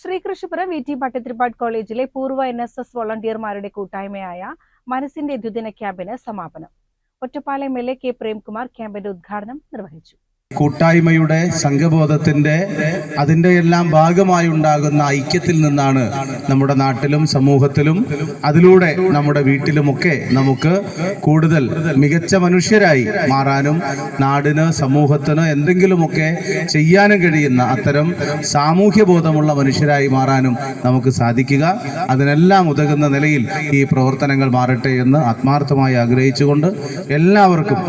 Sreekrishnapuram V T Bhattathiripad കോളേജിലെ പൂർവ N S S വോളണ്ടിയർമാരുടെ കൂട്ടായ്മയായ മനസ്സിന്റെ ദ്വിദിന ക്യാമ്പിന് സമാപനം. Ottapalam M L A K Premkumar ക്യാമ്പിന്റെ ഉദ്ഘാടനം നിർവഹിച്ചു. കൂട്ടായ്മയുടെ സംഘബോധത്തിന്റെ അതിന്റെ എല്ലാം ഭാഗമായി ഉണ്ടാകുന്ന ഐക്യത്തിൽ നിന്നാണ് നമ്മുടെ നാട്ടിലും സമൂഹത്തിലും അതിലൂടെ നമ്മുടെ വീട്ടിലുമൊക്കെ നമുക്ക് കൂടുതൽ മികച്ച മനുഷ്യരായി മാറാനും നാടിന് സമൂഹത്തിന് എന്തെങ്കിലുമൊക്കെ ചെയ്യാനും കഴിയുന്ന അത്തരം സാമൂഹ്യ ബോധമുള്ള മനുഷ്യരായി മാറാനും നമുക്ക് സാധിക്കുക. അതിനെല്ലാം ഉതകുന്ന നിലയിൽ ഈ പ്രവർത്തനങ്ങൾ മാറട്ടെ എന്ന് ആത്മാർത്ഥമായി ആഗ്രഹിച്ചുകൊണ്ട് എല്ലാവർക്കും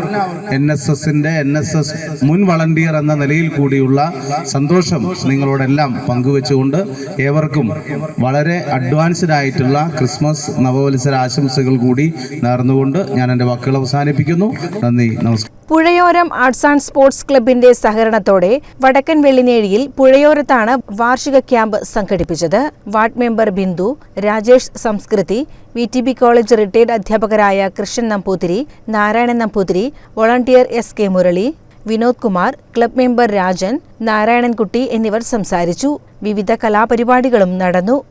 എൻ എസ് എസിന്റെ എൻ എസ് എസ് മുൻ വളണ്ടിയർ എന്ന നിലയിൽ കൂടിയുള്ള സന്തോഷം നിങ്ങളോടെല്ലാം പങ്കുവെച്ചുകൊണ്ട് ഏവർക്കും വളരെ അഡ്വാൻസ്ഡ് ആയിട്ടുള്ള ക്രിസ്മസ് നവവത്സര ആശംസകൾ കൂടി നേർന്നുകൊണ്ട് ഞാൻ എന്റെ വാക്കുകൾ അവസാനിപ്പിക്കുന്നു. നന്ദി നമസ്കാരം. പുഴയോരം ആർട്സ് ആൻഡ് സ്പോർട്സ് ക്ലബിന്റെ സഹകരണത്തോടെ വടക്കൻ വെള്ളിനേഴിയിൽ പുഴയോരത്താണ് വാർഷിക ക്യാമ്പ് സംഘടിപ്പിച്ചത്. Ward member Bindu Rajesh Samskriti V T B college retired അധ്യാപകരായ Krishnan Namboothiri Narayanan Namboothiri volunteer S K Murali Vinod Kumar club member Rajan Narayanankutty എന്നിവർ സംസാരിച്ചു. വിവിധ കലാപരിപാടികളും നടന്നു.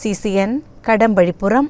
C C N Kadampazhipuram